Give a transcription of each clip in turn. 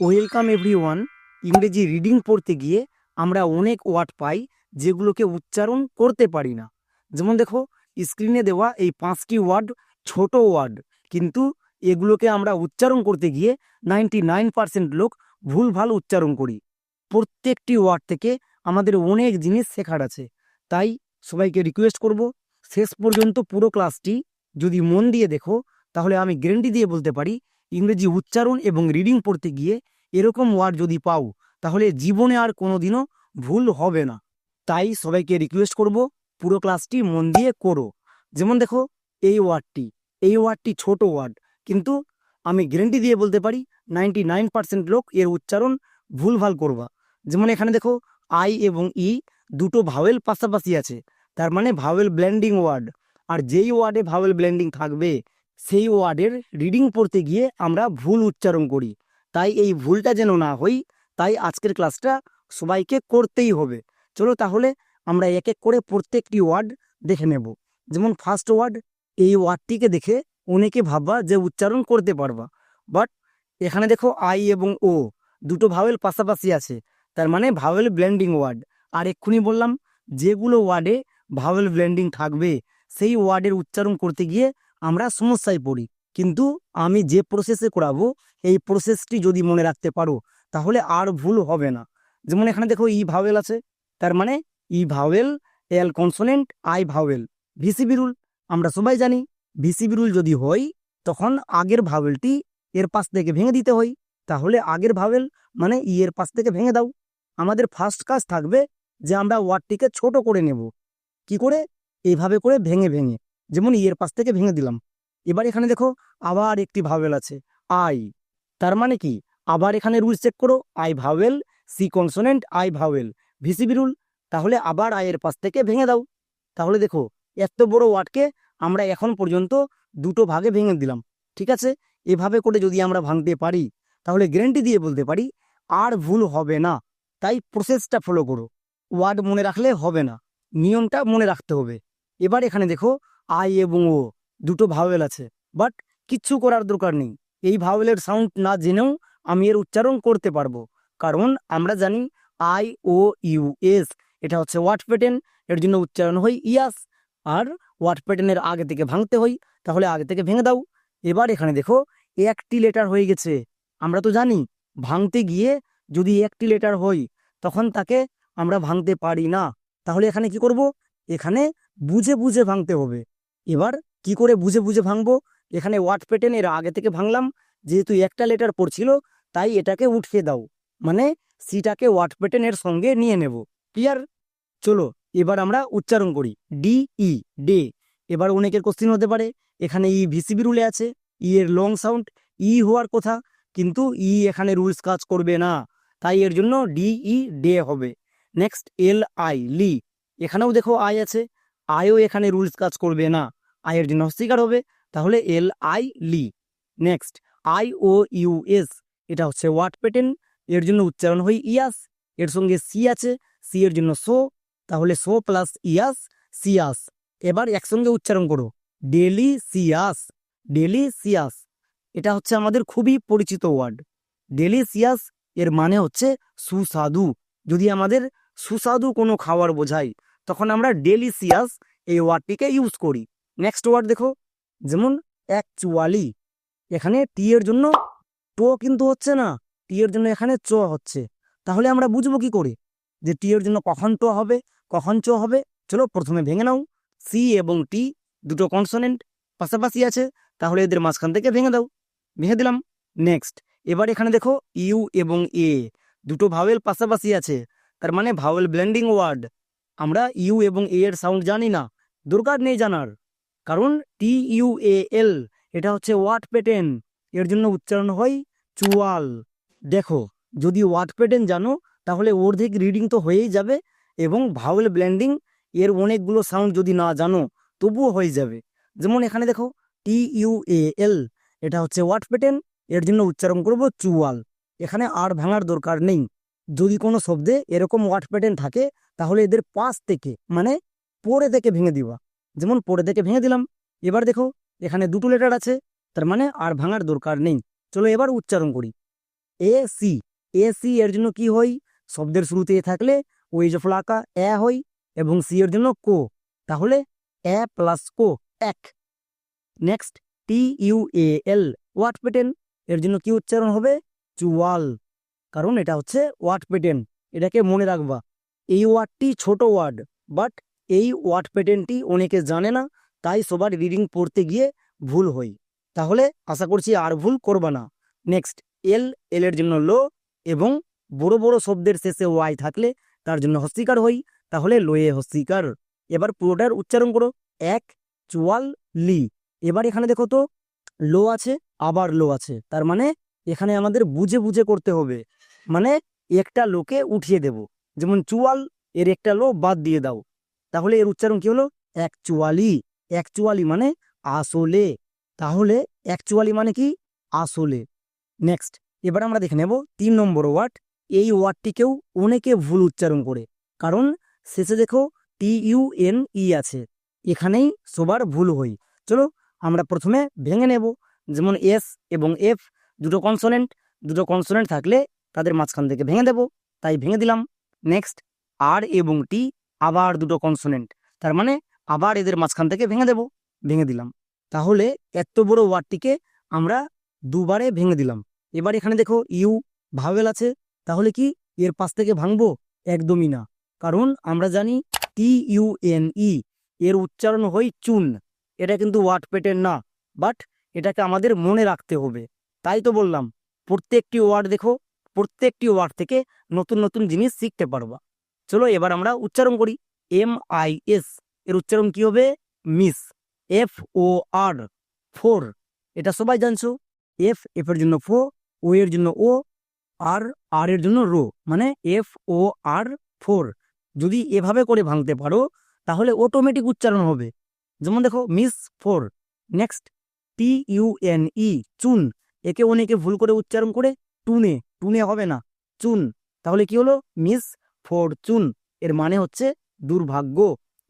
Welcome everyone. ইংরেজি reading পড়তে গিয়ে আমরা অনেক ওয়ার্ড পাই যেগুলোকে উচ্চারণ করতে পারি না। যেমন দেখো, স্ক্রিনে দেওয়া এই পাঁচটি ওয়ার্ড ছোট ওয়ার্ড, কিন্তু এগুলোকে আমরা উচ্চারণ করতে গিয়ে নাইনটি নাইন পার্সেন্ট লোক ভুলভাল উচ্চারণ করি। প্রত্যেকটি ওয়ার্ড থেকে আমাদের অনেক জিনিস শেখার আছে। তাই সবাইকে রিকোয়েস্ট করব, শেষ পর্যন্ত পুরো ক্লাসটি যদি মন দিয়ে দেখো, তাহলে আমি গ্যারেন্টি দিয়ে বলতে পারি ইংরেজি উচ্চারণ এবং রিডিং পড়তে গিয়ে এরকম ওয়ার্ড যদি পাও, তাহলে জীবনে আর কোনোদিনও ভুল হবে না। তাই সবাইকে রিকোয়েস্ট করব, পুরো ক্লাসটি মন দিয়ে করো। যেমন দেখো, এই ওয়ার্ডটি এই ওয়ার্ডটি ছোট ওয়ার্ড কিন্তু আমি গ্যারেন্টি দিয়ে বলতে পারি নাইনটি লোক এর উচ্চারণ ভুলভাল করবা। যেমন এখানে দেখো আই এবং ই দুটো ভাওয়েল পাশাপাশি আছে, তার মানে ভাওয়েল ব্ল্যান্ডিং ওয়ার্ড আর যেই ওয়ার্ডে ভাওয়েল ব্ল্যান্ডিং থাকবে সেই ওয়ার্ডের রিডিং পড়তে গিয়ে আমরা ভুল উচ্চারণ করি। তাই এই ভুলটা যেন না হই, তাই আজকের ক্লাসটা সবাইকে করতেই হবে। চলো তাহলে আমরা এক এক করে প্রত্যেকটি ওয়ার্ড দেখে নেব। যেমন ফার্স্ট ওয়ার্ড, এই ওয়ার্ডটিকে দেখে অনেকে ভাববা যে উচ্চারণ করতে পারবা। বাট এখানে দেখো আই এবং ও দুটো ভাওয়েল পাশাপাশি আছে। তার মানে ভাওয়েল ব্লেন্ডিং ওয়ার্ড। আর এক্ষুনি বললাম, যেগুলো ওয়ার্ডে ভাওয়েল ব্লেন্ডিং থাকবে, সেই ওয়ার্ডের উচ্চারণ করতে গিয়ে আমরা সমস্যায় পড়ি। কিন্তু আমি যে প্রসেসে করাবো, এই প্রসেসটি যদি মনে রাখতে পারো, তাহলে আর ভুল হবে না। যেমন এখানে দেখো ই ভাওয়েল আছে, তার মানে E vowel L consonant I vowel VCV rule আমরা সবাই জানি ভিসিবি রুল যদি হয়, তখন আগের ভাওয়েলটি এর পাশ থেকে ভেঙে দিতে হয়। তাহলে আগের ভাওয়েল মানে ই এর পাশ থেকে ভেঙে দাও। আমাদের ফার্স্ট কাজ থাকবে যে আমরা ওয়ার্ডটিকে ছোট করে নেব। কি করে? এইভাবে করে ভেঙে ভেঙে। যেমন ই এর পাশ থেকে ভেঙে দিলাম। এবার এখানে দেখো আবার একটি ভাওয়েল আছে আই তার মানে কি? আবার এখানে রুল চেক করো I vowel C consonant I vowel VCV rule তাহলে আবার আয়ের পাশ থেকে ভেঙে দাও। তাহলে দেখো, এত বড় ওয়ার্ডকে আমরা এখন পর্যন্ত দুটো ভাগে ভেঙে দিলাম, ঠিক আছে? এভাবে করে যদি আমরা ভাঙতে পারি, তাহলে গ্যারেন্টি দিয়ে বলতে পারি, আর ভুল হবে না। তাই প্রসেসটা ফলো করো। ওয়ার্ড মনে রাখলে হবে না, নিয়মটা মনে রাখতে হবে। এবার এখানে দেখো আই এবং ও দুটো ভাওয়েল আছে। বাট কিচ্ছু করার দরকার নেই। এই ভাওয়েলের সাউন্ড না জেনেও আমি এর উচ্চারণ করতে পারব। কারণ আমরা জানি আই, ও, ইউ, এস, এটা হচ্ছে ওয়াট প্যাটার্ন এর জন্য উচ্চারণ হয় ইয়াস। আর ওয়াট প্যাটার্নের আগে থেকে ভাঙতে হয়, তাহলে আগে থেকে ভেঙে দাও। এবার এখানে দেখো, একটি লেটার হয়ে গেছে। আমরা তো জানি, ভাঙতে গিয়ে যদি একটি লেটার হয়, তখন তাকে আমরা ভাঙতে পারি না। তাহলে এখানে কি করব? এখানে বুঝে বুঝে ভাঙতে হবে। এবার কি করে বুঝে বুঝে ভাঙবো? এখানে ওয়াট প্যাটার্ন এর আগে থেকে ভাঙলাম। যেহেতু একটা লেটার পড়ছিল, তাই এটাকে উঠিয়ে দাও। মানে সিটাকে ওয়াট প্যাটার্নের সঙ্গে নিয়ে নেব। ক্লিয়ার চলো, এবার আমরা উচ্চারণ করি। ডি ই ডে এবার অনেকের কোশ্চিন হতে পারে, এখানে ই ভিসিবি রুলে আছে। ই এর লং সাউন্ড ই হওয়ার কথা, কিন্তু ই এখানে রুলস কাজ করবে না। তাই এর জন্য ডি ই ডে হবে। নেক্সট এল আই লি এখানেও দেখো আই আছে। আইও এখানে রুলস কাজ করবে না। আয়ের জন্য অস্বীকার হবে, তাহলে L I Li next I O U S এটা হচ্ছে ওয়াট প্যাটার্ন এর জন্য উচ্চারণ হয় ইয়াস, এর সঙ্গে সি আছে, সি এর জন্য সো, তাহলে সো প্লাস ইয়াস, সিয়াস। এবার একসঙ্গে উচ্চারণ করো, ডেলি সিয়াস ডেলি সিয়াস, এটা হচ্ছে আমাদের খুবই পরিচিত ওয়ার্ড। ডেলি সিয়াস, এর মানে হচ্ছে সুস্বাদু। যদি আমাদের সুস্বাদু কোনো খাবার বোঝাই, তখন আমরা ডেলি সিয়াস এই ওয়ার্ডটিকে ইউজ করি। নেক্সট ওয়ার্ড দেখো। যেমন অ্যাকচুয়ালি এখানে টি এর জন্য টো কিন্তু হচ্ছে না টি এর জন্য এখানে চ হচ্ছে। তাহলে আমরা বুঝব কি করে? যে টি এর জন্য কখন টো হবে, কখন চ হবে? চলো প্রথমে ভেঙে নাও। সি এবং টি দুটো কনসোনেন্ট পাশাপাশি আছে, তাহলে এদের মাঝখান থেকে ভেঙে দাও। ভেঙে দিলাম। নেক্সট এবার এখানে দেখো ইউ এবং এ দুটো ভাওয়েল পাশাপাশি আছে, তার মানে ভাওয়েল ব্লেন্ডিং ওয়ার্ড আমরা ইউ এবং এ এর সাউন্ড জানি না, দরকার নেই জানার। কারণ টি ইউ এ এল, এটা হচ্ছে ওয়াট প্যাটার্ন এর জন্য উচ্চারণ হয় চুয়াল। দেখো, যদি ওয়াট প্যাটার্ন জানো, তাহলে অর্ধেক রিডিং তো হয়েই যাবে এবং ভাওয়েল ব্ল্যান্ডিং এর অনেকগুলো সাউন্ড যদি না জানো, তবুও হয়ে যাবে। যেমন এখানে দেখো, টি ইউ এ এল, এটা হচ্ছে ওয়াট প্যাটার্ন এর জন্য উচ্চারণ করব চুয়াল। এখানে আর ভাঙার দরকার নেই। যদি কোনো শব্দে এরকম ওয়াট প্যাটার্ন থাকে, তাহলে এদের পাশ থেকে মানে পরে থেকে ভেঙে দিবা। যেমন পরে দেখে ভেঙে দিলাম। এবার দেখো, এখানে দুটো লেটার আছে, তার মানে আর ভাঙার দরকার নেই। চলো এবার উচ্চারণ করি। এ, সি। এ, সি এর জন্য কি হয়? শব্দের শুরুতে এ থাকলে ওই যে ফলাকা এ হয় এবং সি এর জন্য কো। তাহলে এ প্লাস কো, এক। Next T U A L what pattern এর জন্য কি উচ্চারণ হবে? চুয়াল। কারণ এটা হচ্ছে ওয়াট পেটেন এটাকে মনে রাখবা। এই ওয়ার্ডটি ছোট ওয়ার্ড বাট এই ওয়ার্ড পেটেন্টটি অনেকে জানে না, তাই সবার রিডিং পড়তে গিয়ে ভুল হই তাহলে আশা করছি আর ভুল করবা না। নেক্সট, এল এল এর জন্য লো এবং বড় বড় শব্দের শেষে ওয়াই থাকলে তার জন্য হস্তিকার হই। তাহলে লোয়ে হস্তিকার। এবার পুরোটার উচ্চারণ করো। এক, চুয়াল, লি। এবার এখানে দেখো তো, লো আছে, আবার লো আছে। তার মানে এখানে আমাদের বুঝে বুঝে করতে হবে। মানে একটা লোকে উঠিয়ে দেব। যেমন চুয়াল, এর একটা লো বাদ দিয়ে দাও। তাহলে এর উচ্চারণ কি হলো? অ্যাকচুয়ালি অ্যাকচুয়ালি মানে আসলে। তাহলে অ্যাকচুয়ালি মানে কি? আসলে। নেক্সট এবার আমরা দেখে নেব তিন নম্বর ওয়ার্ড এই ওয়ার্ডটিকেও অনেকে ভুল উচ্চারণ করে। কারণ শেষে দেখো টি ইউ এন ই আছে। এখানেই সবার ভুল হই। চলো আমরা প্রথমে ভেঙে নেব। যেমন এস এবং এফ দুটো কনসোনেন্ট দুটো কনসোনেন্ট থাকলে তাদের মাঝখান থেকে ভেঙে দেব। তাই ভেঙে দিলাম। নেক্সট আর এবং টি আবার দুটো কনসোনেন্ট তার মানে আবার এদের মাঝখান থেকে ভেঙে দেব, ভেঙে দিলাম। তাহলে এত বড় ওয়ার্ডটিকে আমরা দুবারে ভেঙে দিলাম। এবার এখানে দেখো ইউ, ভাওয়েল আছে। তাহলে কি এর পাশ থেকে ভাঙবো? একদমই না। কারণ আমরা জানি টি ইউ এন ই এর উচ্চারণ হয় চুন। এটা কিন্তু ওয়ার্ড পেটের না, বাট এটাকে আমাদের মনে রাখতে হবে। তাই তো বললাম, প্রত্যেকটি ওয়ার্ড দেখো, প্রত্যেকটি ওয়ার্ড থেকে নতুন নতুন জিনিস শিখতে পারবা। চলো এবার আমরা উচ্চারণ করি। এম আই এস এর উচ্চারণ কি হবে? Mis F O R four এটা সবাই জানছো? এফ এফ এর জন্য ফো ও এর জন্য ও আর আর এর জন্য রো। মানে এফ ও আর ফোর যদি এভাবে করে ভাঙতে পারো, তাহলে অটোমেটিক উচ্চারণ হবে। যেমন দেখো mis four next T U N E চুন। একে অনেকে ভুল করে উচ্চারণ করে, টুনে। টুনে হবে না, চুন। তাহলে কি হলো? মিস ফোর চুন এর মানে হচ্ছে দুর্ভাগ্য।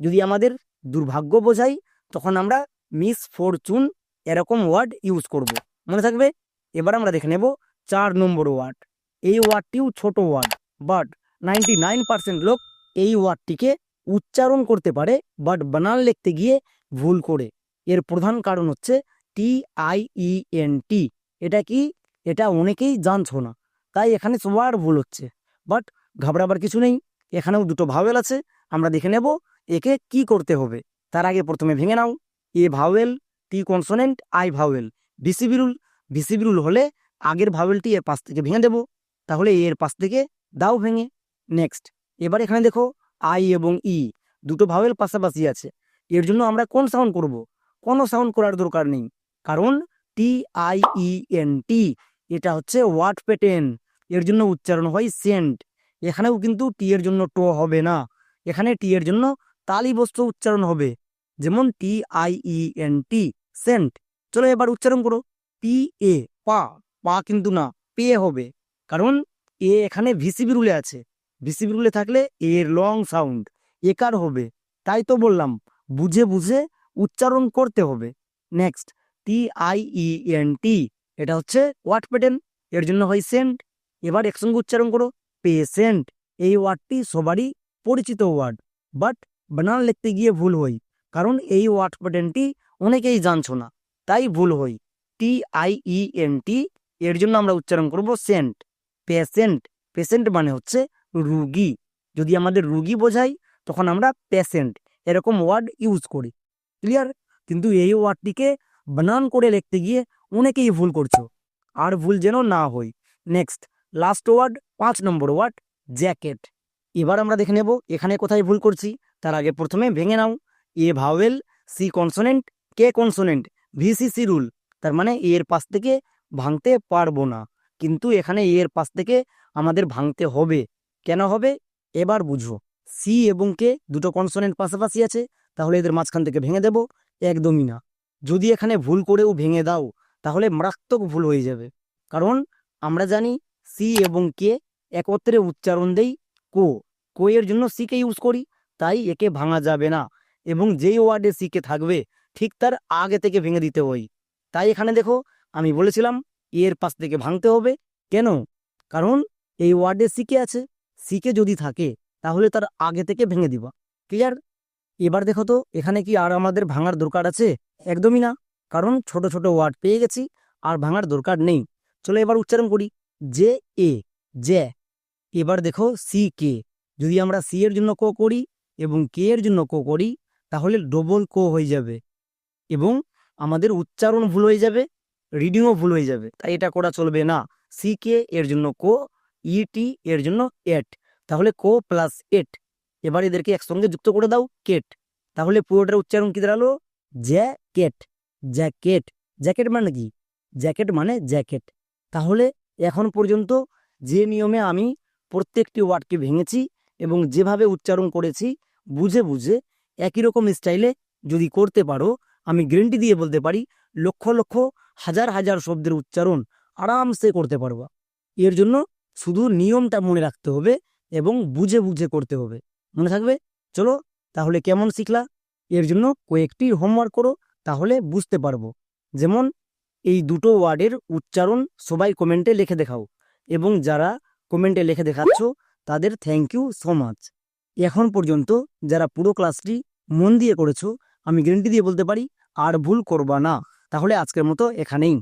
যদি আমাদের দুর্ভাগ্য বোঝাই, তখন আমরা মিস ফরচুন এরকম ওয়ার্ড ইউজ করব। মনে থাকবে? এবার আমরা দেখে নেব চার নম্বর ওয়ার্ড। এই ওয়ার্ডটিও ছোট word, but ninety nine percent লোক এই ওয়ার্ডটিকে উচ্চারণ করতে পারে, বাট বানান লিখতে গিয়ে ভুল করে। এর প্রধান কারণ হচ্ছে টি আই ই এন টি। এটা কি? এটা অনেকেই জানছো না, তাই এখানে সবার ভুল হচ্ছে। বাট ঘাবড়াবার কিছু নেই। এখানেও দুটো ভাওয়েল আছে। আমরা দেখে নেব একে কি করতে হবে। তার আগে প্রথমে ভেঙে নাও। A vowel T consonant I vowel. VCV rule VCV rule হলে আগের ভাওয়েলটি এর পাশ থেকে ভেঙে দেব। তাহলে এর পাশ থেকে দাও ভেঙে। নেক্সট এবার এখানে দেখো আই এবং ই দুটো ভাওয়েল পাশাপাশি আছে। এর জন্য আমরা কোন সাউন্ড করব? কোনো সাউন্ড করার দরকার নেই। কারণ টি আই ই এন টি এটা হচ্ছে ওয়ার্ড প্যাটার্ন এর জন্য উচ্চারণ হয় সেন্ট এখানেও কিন্তু টি এর জন্য টো হবে না। এখানে টি এর জন্য তালি বস্তু উচ্চারণ হবে। যেমন T I E N T, Saint. চলো এবার উচ্চারণ করো। পি এ, পা। পা কিন্তু না, পে হবে। কারণ এ এখানে ভিসিবি রুলে আছে। ভিসিবি রুলে থাকলে এর লং সাউন্ড, একার হবে। তাই তো বললাম, বুঝে বুঝে উচ্চারণ করতে হবে। Next, T I E N T, এটা হচ্ছে ওয়ার্ড প্যাটার্ন, এর জন্য হয় সেন্ট। এবার একসঙ্গে উচ্চারণ করো। পেশেন্ট, এই ওয়ার্ডটি সবারই পরিচিত ওয়ার্ড, বাট বানান লিখতে গিয়ে ভুল হই, কারণ এই ওয়ার্ড প্যাটার্নটি অনেকেই জানছো না, তাই ভুল হই। টি আই ই এন টি, এর জন্য আমরা উচ্চারণ করব সেন্ট। পেশেন্ট পেশেন্ট মানে হচ্ছে রুগী। যদি আমাদের রুগী বোঝাই, তখন আমরা পেশেন্ট, এরকম ওয়ার্ড ইউজ করি। ক্লিয়ার? কিন্তু এই ওয়ার্ডটিকে বানান করে লিখতে গিয়ে অনেকেই ভুল করছ, আর ভুল যেন না হই। নেক্সট, লাস্ট ওয়ার্ড পাঁচ নম্বর ওয়ার্ড, জ্যাকেট। এবার আমরা দেখে নেব এখানে কোথায় ভুল করছি। তার আগে প্রথমে ভেঙে নাও। A vowel, C consonant, K consonant, VCC rule. তার মানে এর পাশ থেকে ভাঙতে পারব না। কিন্তু এখানে এর পাশ থেকে আমাদের ভাঙতে হবে। কেন হবে? এবার বুঝো। সি এবং কে দুটো কনসোনেন্ট পাশাপাশি আছে, তাহলে এদের মাঝখান থেকে ভেঙে দেব। একদমই না। যদি এখানে ভুল করেও ভেঙে দাও, তাহলে মারাত্মক ভুল হয়ে যাবে। কারণ আমরা জানি সি এবং কে একত্রে উচ্চারণ দেই কো। কো এর জন্য সিকে ইউজ করি, তাই একে ভাঙা যাবে না। এবং যেই ওয়ার্ডে সিকে থাকবে, ঠিক তার আগে থেকে ভেঙে দিতে হয়। তাই এখানে দেখো, আমি বলেছিলাম এর পাশ থেকে ভাঙতে হবে। কেন? কারণ এই ওয়ার্ডে সিকে আছে। সিকে যদি থাকে, তাহলে তার আগে থেকে ভেঙে দিবা। ক্লিয়ার এবার দেখো তো, এখানে কি আর আমাদের ভাঙার দরকার আছে? একদমই না। কারণ ছোট ছোট ওয়ার্ড পেয়ে গেছি, আর ভাঙার দরকার নেই। চলো এবার উচ্চারণ করি। জে এ জে এবার দেখো সি কে যদি আমরা সি এর জন্য কো করি এবং কে এর জন্য কো করি, তাহলে ডবল কো হয়ে যাবে এবং আমাদের উচ্চারণ ভুল হয়ে যাবে রিডিংও ভুল হয়ে যাবে। তাই এটা করা চলবে না। সি কে এর জন্য কো ইটি এর জন্য এট তাহলে কো প্লাস এট এবার এদেরকে একসঙ্গে যুক্ত করে দাও কেট তাহলে পুরোটার উচ্চারণ কি দাঁড়াল? জ্যাকেট জ্যাকেট জ্যাকেট মানে কি? জ্যাকেট মানে জ্যাকেট তাহলে এখন পর্যন্ত যে নিয়মে আমি প্রত্যেকটি ওয়ার্ডকে ভেঙেছি এবং যেভাবে উচ্চারণ করেছি, বুঝে বুঝে একই রকম স্টাইলে যদি করতে পারো, আমি গ্যারেন্টি দিয়ে বলতে পারি, লক্ষ লক্ষ হাজার হাজার শব্দের উচ্চারণ আরামসে করতে পারবা। এর জন্য শুধু নিয়মটা মনে রাখতে হবে এবং বুঝে বুঝে করতে হবে। মনে থাকবে? চলো তাহলে কেমন শিখলা? এর জন্য কয়েকটি হোমওয়ার্ক করো, তাহলে বুঝতে পারব। যেমন এই দুটো ওয়ার্ডের উচ্চারণ সবাই কমেন্টে লিখে দেখাও। এবং যারা কমেন্টে লিখে দেখাচ্ছ, তাদের থ্যাংক ইউ সো মাচ এখন পর্যন্ত যারা পুরো ক্লাসটি মন দিয়ে করেছ, আমি গ্যারেন্টি দিয়ে বলতে পারি, আর ভুল করবা না। তাহলে আজকের মতো এখানেই।